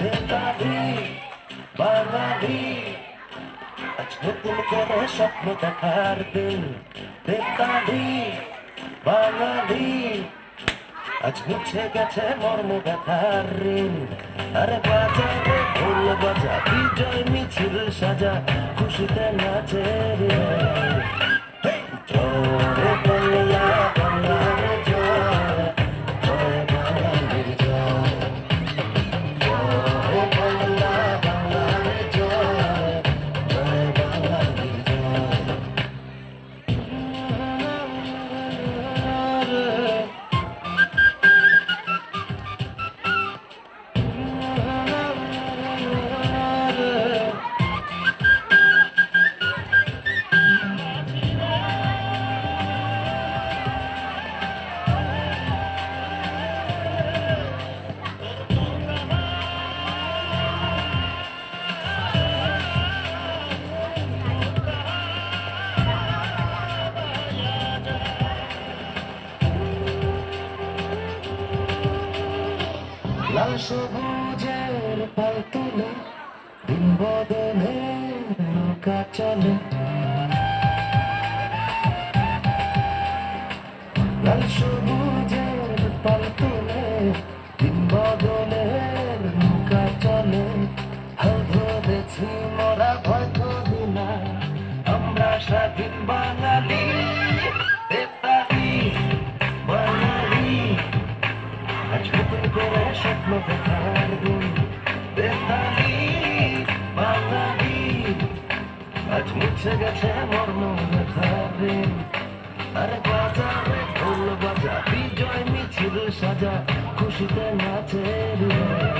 Barbadi, Barbadi. আজ নতুন করে স্বপ্ন দেখার দিন। নেতাজি বাঙালি। আজ মুছে গেছে মর্ম ব্যথার ঋণ। আরে বাজারে ঢোল বাজা, বিজয় মিছিল সাজা, খুশিতে নাচে রে। সবুজের পাল তুলে দিন বদলে নৌকা চলে। লাল সবুজের পালতুলে, দিন বদলে নৌকা চলে। হাল ধরেছি মোরা স্বপ্ন দেখার দিন বেতালি বাঙালি আজ মুছে গেছে মর্ম ব্যথার দিন আরে বাজারে ঢোল বাজা বিজয় মিছিল সাজা, খুশিতে নাচে